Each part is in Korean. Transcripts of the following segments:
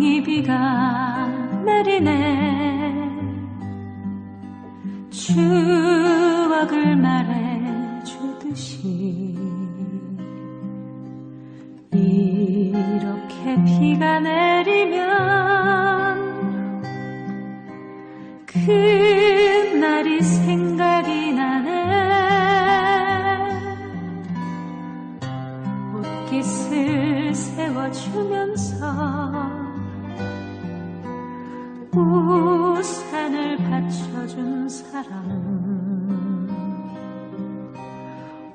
비가 내리네. 추억을 말해주듯이 이렇게 비가 내리면 그날이 생각이 나네. 옷깃을 세워주면서 우산을 받쳐준 사람.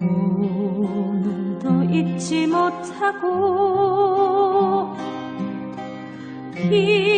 오늘도 잊지 못하고 비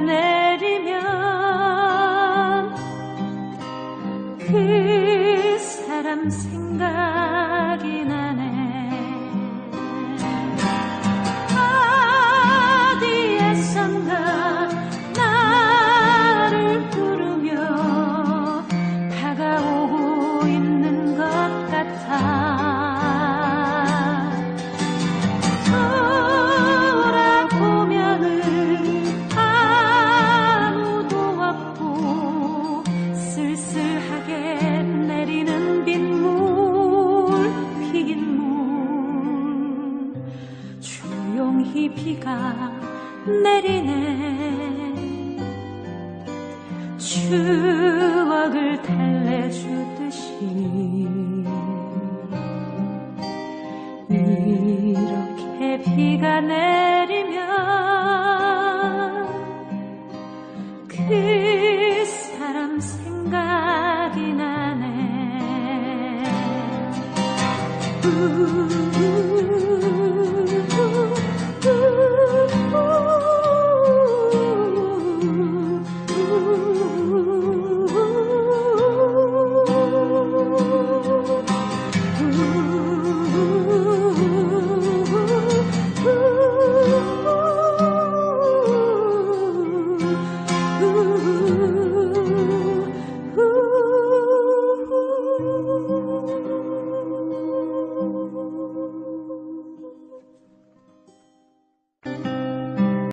내리면 그 사람 생각이 나네 비가 내리네. 추억을 달래주듯이 이렇게 비가 내리면 그 사람 생각이 나네